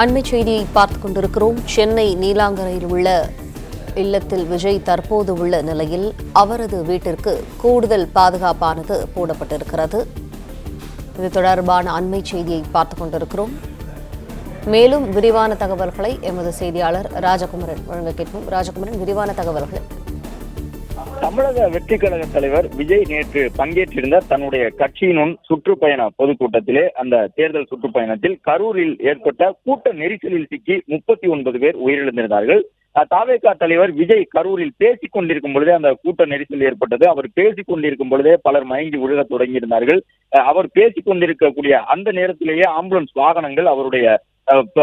அண்மை செய்தியை பார்த்து கொண்டிருக்கிறோம் சென்னை நீலாங்கரையில் உள்ள இல்லத்தில் விஜய் தற்போது உள்ள நிலையில் அவரது வீட்டிற்கு கூடுதல் பாதுகாப்பானது போடப்பட்டிருக்கிறது. இது தொடர்பான அண்மை செய்தியை பார்த்துக் கொண்டிருக்கிறோம் மேலும் விரிவான தகவல்களை எமது செய்தியாளர் ராஜகுமரன் வழங்க கேட்போம். ராஜகுமரன் விரிவான தகவல்கள். தமிழக வெற்றி கழக தலைவர் விஜய் நேற்று பங்கேற்றிருந்த தன்னுடைய கட்சியினுள் சுற்றுப்பயண பொதுக்கூட்டத்திலே அந்த தேர்தல் சுற்றுப்பயணத்தில் கரூரில் ஏற்பட்ட கூட்ட நெரிசலில் சிக்கி முப்பத்தி ஒன்பது பேர் உயிரிழந்திருந்தார்கள். தாவேகா தலைவர் விஜய் கரூரில் பேசிக் கொண்டிருக்கும் பொழுதே அந்த கூட்ட நெரிசல் ஏற்பட்டது. அவர் பேசிக் கொண்டிருக்கும் பொழுதே பலர் மயங்கி விழுக தொடங்கியிருந்தார்கள். அஹ் அவர் பேசிக் கொண்டிருக்கக்கூடிய அந்த நேரத்திலேயே ஆம்புலன்ஸ் வாகனங்கள் அவருடைய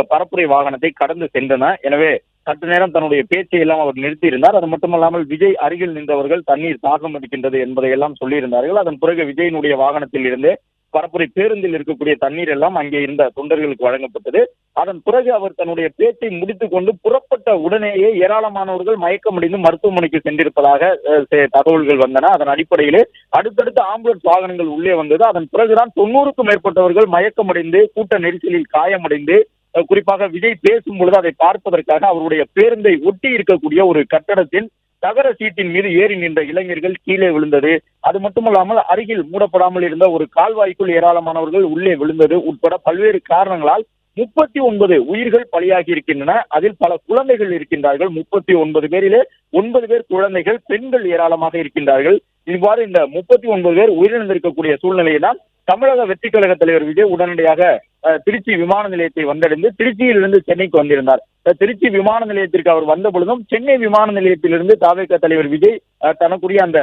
பரப்புரை வாகனத்தை கடந்து சென்றன. எனவே சற்று நேரம் தன்னுடைய பேச்சை எல்லாம் அவர் நிறுத்தியிருந்தார். அது மட்டுமல்லாமல் விஜய் அருகில் நின்றவர்கள் தண்ணீர் தாகம் அடிக்கின்றது என்பதை எல்லாம் சொல்லியிருந்தார்கள். அதன் பிறகு விஜயனுடைய வாகனத்தில் இருந்து பரப்புரை பேருந்தில் இருக்கக்கூடிய தண்ணீர் எல்லாம் அங்கே இருந்த தொண்டர்களுக்கு வழங்கப்பட்டது. அதன் பிறகு அவர் தன்னுடைய பேச்சை முடித்துக் கொண்டு புறப்பட்ட உடனேயே ஏராளமானவர்கள் மயக்கமடைந்து மருத்துவமனைக்கு சென்றிருப்பதாக செ- தகவல்கள் வந்தன. அதன் அடிப்படையிலே அடுத்தடுத்து ஆம்புலன்ஸ் வாகனங்கள் உள்ளே வந்தது. அதன் பிறகுதான் தொண்ணூறுக்கும் மேற்பட்டவர்கள் மயக்கமடைந்து கூட்ட நெரிசலில் காயமடைந்து குறிப்பாக விஜய் பேசும் பொழுது அதை பார்ப்பதற்காக அவருடைய பேருந்தை ஒட்டி இருக்கக்கூடிய ஒரு கட்டடத்தின் தகர சீட்டின் மீது ஏறி நின்ற இளைஞர்கள் கீழே விழுந்தது. அது மட்டுமல்லாமல் அருகில் மூடப்படாமல் இருந்த ஒரு கால்வாய்க்குள் ஏராளமானவர்கள் உள்ளே விழுந்தது உட்பட பல்வேறு காரணங்களால் முப்பத்தி ஒன்பது உயிர்கள் பலியாகி இருக்கின்றன. அதில் பல குழந்தைகள் இருக்கின்றார்கள். முப்பத்தி ஒன்பது பேரிலே ஒன்பது பேர் குழந்தைகள் பெண்கள் ஏராளமாக இருக்கின்றார்கள். இவ்வாறு இந்த முப்பத்தி ஒன்பது பேர் உயிரிழந்திருக்கக்கூடிய சூழ்நிலையை தான் தமிழக வெற்றி கழக தலைவர் விஜய் உடனடியாக அஹ், திருச்சி விமான நிலையத்தை வந்தடைந்து திருச்சியிலிருந்து சென்னைக்கு வந்திருந்தார். திருச்சி விமான நிலையத்திற்கு அவர் வந்த பொழுதும் சென்னை விமான நிலையத்திலிருந்து தாவேக தலைவர் விஜய் தனக்குரிய அந்த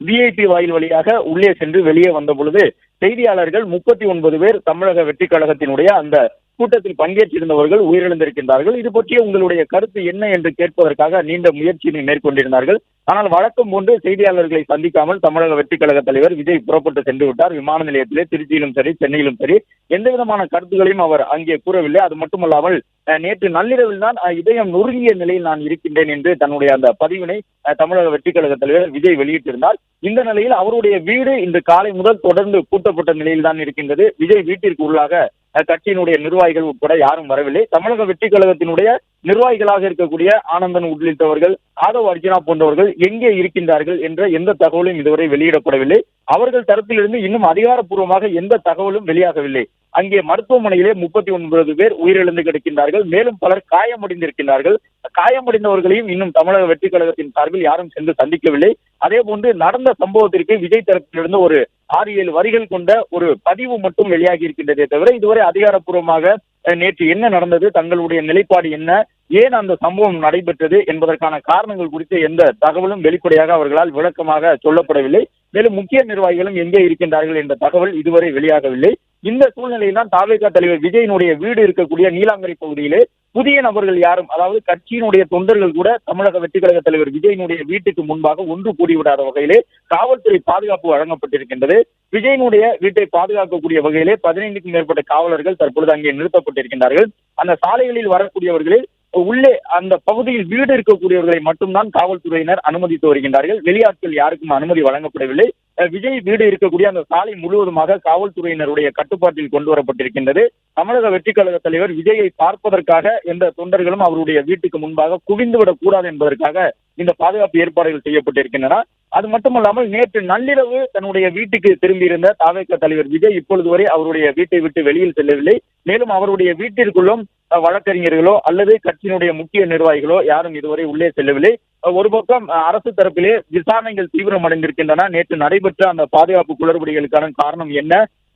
விஐபி வாயில் வழியாக உள்ளே சென்று வெளியே வந்த பொழுது செய்தியாளர்கள் முப்பத்தி ஒன்பது பேர் தமிழக வெற்றி கழகத்தினுடைய அந்த கூட்டத்தில் பங்கேற்றிருந்தவர்கள் உயிரிழந்திருக்கின்றார்கள். இது பற்றிய உங்களுடைய கருத்து என்ன என்று கேட்பதற்காக நீண்ட முயற்சியினை மேற்கொண்டிருந்தார்கள். ஆனால் வழக்கம் போன்று செய்தியாளர்களை சந்திக்காமல் தமிழக வெற்றிக் கழக தலைவர் விஜய் புறப்பட்டு சென்று விட்டார். விமான நிலையத்திலே திருச்சியிலும் சரி சென்னையிலும் சரி. எந்த விதமான கருத்துக்களையும் அவர் அங்கே கூறவில்லை. அது மட்டுமல்லாமல் நேற்று நள்ளிரவில் தான் இதயம் நொறுங்கிய நிலையில் நான் இருக்கின்றேன் என்று தன்னுடைய அந்த பதிவினை தமிழக வெற்றிக் கழக தலைவர் விஜய் வெளியிட்டிருந்தார். இந்த நிலையில் அவருடைய வீடு இன்று காலை முதல் தொடர்ந்து பூட்டப்பட்ட நிலையில் தான் இருக்கின்றது. விஜய் வீட்டிற்கு உள்ளாக கட்சியினுடைய நிர்வாகிகள் உட்பட யாரும் வரவில்லை. தமிழக வெற்றி கழகத்தினுடைய நிர்வாகிகளாக இருக்கக்கூடிய ஆனந்தன் உள்ளிட்டவர்கள் ஆதவ் அர்ஜுனா போன்றவர்கள் எங்கே இருக்கின்றார்கள் என்ற எந்த தகவலும் இதுவரை வெளியிடப்படவில்லை. அவர்கள் தரப்பிலிருந்து இன்னும் அதிகாரப்பூர்வமாக எந்த தகவலும் வெளியாகவில்லை. அங்கே மருத்துவமனையிலே முப்பத்தி ஒன்பது பேர் உயிரிழந்து கிடக்கின்றார்கள். மேலும் பலர் காயமடைந்திருக்கின்றார்கள். காயமடைந்தவர்களையும் இன்னும் தமிழக வெற்றி கழகத்தின் சார்பில் யாரும் சென்று சந்திக்கவில்லை. அதே போன்று நடந்த சம்பவத்திற்கு விஜய் தரப்பிலிருந்து ஒரு ஆறு ஏழு வரிகள் கொண்ட ஒரு பதிவு மட்டும் வெளியாகி இருக்கின்றதே தவிர இதுவரை அதிகாரப்பூர்வமாக நேற்று என்ன நடந்தது? தங்களுடைய நிலைப்பாடு என்ன? ஏன் அந்த சம்பவம் நடைபெற்றது? என்பதற்கான காரணங்கள் குறித்து எந்த தகவலும் வெளிப்படையாக அவர்களால் விளக்கமாக சொல்லப்படவில்லை. மேலும் முக்கிய நிர்வாகிகளும் எங்கே இருக்கின்றார்கள் என்ற தகவல் இதுவரை வெளியாகவில்லை. இந்த சூழ்நிலையில்தான் தாவேகா தலைவர் விஜயனுடைய வீடு இருக்கக்கூடிய நீலாங்கரை பகுதியிலே புதிய நபர்கள் யாரும் அதாவது கட்சியினுடைய தொண்டர்கள் கூட தமிழக வெற்றி கழக தலைவர் விஜயனுடைய வீட்டுக்கு முன்பாக ஒன்று கூடிவிடாத வகையிலே காவல்துறை பாதுகாப்பு வழங்கப்பட்டிருக்கின்றது. விஜயனுடைய வீட்டை பாதுகாக்கக்கூடிய வகையிலே பதினைந்துக்கும் மேற்பட்ட காவலர்கள் தற்பொழுது அங்கே நிறுத்தப்பட்டிருக்கின்றார்கள். அந்த சாலைகளில் வரக்கூடியவர்களில் உள்ளே அந்த பகுதியில் வீடு இருக்கக்கூடியவர்களை மட்டும்தான் காவல்துறையினர் அனுமதித்து வருகின்றார்கள். வெளியாட்கள் யாருக்கும் அனுமதி வழங்கப்படவில்லை. விஜய் வீடு இருக்கக்கூடிய அந்த சாலை முழுவதுமாக காவல்துறையினருடைய கட்டுப்பாட்டில் கொண்டு வரப்பட்டிருக்கின்றது. தமிழக வெற்றி கழக தலைவர் விஜயை பார்ப்பதற்காக எந்த தொண்டர்களும் அவருடைய வீட்டுக்கு முன்பாக குவிந்துவிடக் கூடாது என்பதற்காக இந்த பாதுகாப்பு ஏற்பாடுகள் செய்யப்பட்டிருக்கின்றன. அது மட்டுமல்லாமல் நேற்று நள்ளிரவு தன்னுடைய வீட்டுக்கு திரும்பியிருந்த தாவேக்க தலைவர் விஜய் இப்பொழுது வரை அவருடைய வீட்டை விட்டு வெளியில் செல்லவில்லை. மேலும் அவருடைய வீட்டிற்குள்ளும் வழக்கறிஞர்களோ அல்லது கட்சியினுடைய முக்கிய நிர்வாகிகளோ யாரும் இதுவரை உள்ளே செல்லவில்லை. ஒரு பக்கம் அரசு தரப்பிலே விசாரணைகள் தீவிரமடைந்திருக்கின்றன. நேற்று நடைபெற்ற அந்த பாதுகாப்பு குளறுபடிகளுக்கான காரணம் என்ன?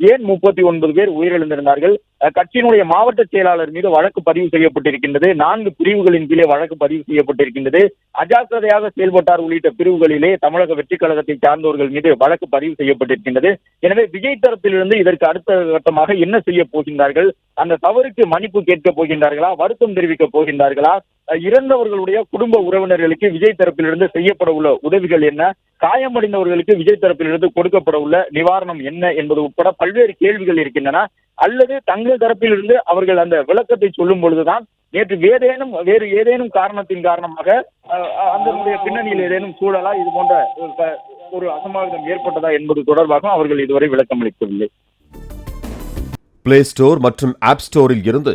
ஏன் முப்பத்தி ஒன்பது பேர் உயிரிழந்திருந்தார்கள்? கட்சியினுடைய மாவட்ட செயலாளர் மீது வழக்கு பதிவு செய்யப்பட்டிருக்கின்றது. நான்கு பிரிவுகளின் கீழே வழக்கு பதிவு செய்யப்பட்டிருக்கின்றது. அஜாக்கிரதையாக செயல்பட்டார் உள்ளிட்ட பிரிவுகளிலே தமிழக வெற்றி கழகத்தை சார்ந்தவர்கள் மீது வழக்கு பதிவு செய்யப்பட்டிருக்கின்றது. எனவே விஜய் தரப்பிலிருந்து இதற்கு அடுத்த கட்டமாக என்ன செய்ய போகின்றார்கள்? அந்த தவறுக்கு மன்னிப்பு கேட்க போகின்றார்களா? வருத்தம் தெரிவிக்க போகின்றார்களா? இறந்தவர்களுடைய குடும்ப உறவினர்களுக்கு விஜய் தரப்பிலிருந்து செய்யப்பட உள்ள உதவிகள் என்ன? காயமடைந்தவர்களுக்கு விஜய் தரப்பிலிருந்து கொடுக்கப்பட உள்ள நிவாரணம் என்ன என்பது உட்பட பல்வேறு கேள்விகள் இருக்கின்றன. அல்லது தங்கள் தரப்பிலிருந்து அவர்கள் அந்த விளக்கத்தை சொல்லும் பொழுதுதான் நேற்று வேறேனும் வேறு ஏதேனும் காரணத்தின் காரணமாக அஹ், அதனுடைய பின்னணியில் ஏதேனும் சூழலா இது போன்ற ஒரு அசம்பாவிதம் ஏற்பட்டதா என்பது தொடர்பாகவும் அவர்கள் இதுவரை விளக்கம் அளிக்கவில்லை பிளே ஸ்டோர் மற்றும் ஆப் ஸ்டோரில் இருந்து